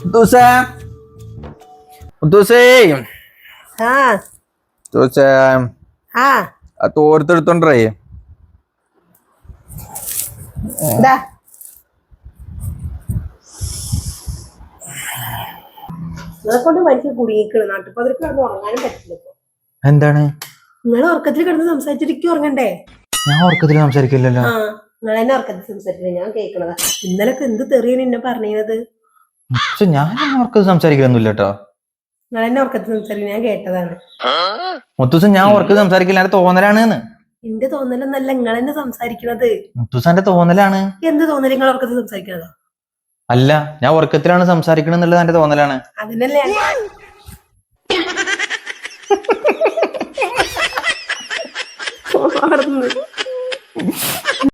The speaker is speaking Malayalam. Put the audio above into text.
മുത്തൂസേ മുത്തൂസേ ആ. മുത്തൂസേ ആ. ആ തോർത്തെടുത്തോണ്ടേ കൊണ്ട് മനുഷ്യൻ കുടുങ്ങിക്കണ്. നാട്ടുപതിർക്ക് കിടന്ന് ഉറങ്ങാനും പറ്റില്ല എന്താണ്? നിങ്ങൾ ഉറക്കത്തിൽ കിടന്ന് സംസാരിച്ചിരിക്കും ഉറങ്ങണ്ടേ? ഞാൻ ഉറക്കത്തിൽ സംസാരിക്കില്ലല്ലോ. ആ നിങ്ങൾ തന്നെ ഉറക്കത്തിൽ സംസാരിക്കില്ല ഞാൻ കേൾക്കണതാ ഇന്നലൊക്കെ എന്ത് തെറിയാണ് എന്നെ പറഞ്ഞത് പക്ഷെ ഞാൻ ഉറക്കത്തിൽ സംസാരിക്കലൊന്നുമില്ല കേട്ടോ നിങ്ങൾ തന്നെ ഉറക്കത്തിൽ സംസാരിക്കുന്നത് ഞാൻ കേട്ടതാണ്. മുത്തൂസൻ ഞാൻ ഉറക്കത്തിൽ സംസാരിക്കില്ല. എന്റെ തോന്നലാണ് എന്റെ തോന്നലൊന്നല്ല നിങ്ങൾ തന്നെ സംസാരിക്കണത്. മുത്തൂസന്റെ തോന്നലാണ്. എന്ത് തോന്നൽ നിങ്ങൾ ഉറക്കത്തിൽ സംസാരിക്കണതോ? അല്ല ഞാൻ ഉറക്കത്തിലാണ് സംസാരിക്കണം എന്നുള്ളത് എന്റെ തോന്നലാണ്. അതിനല്ലേ ഞാൻ മറന്നു.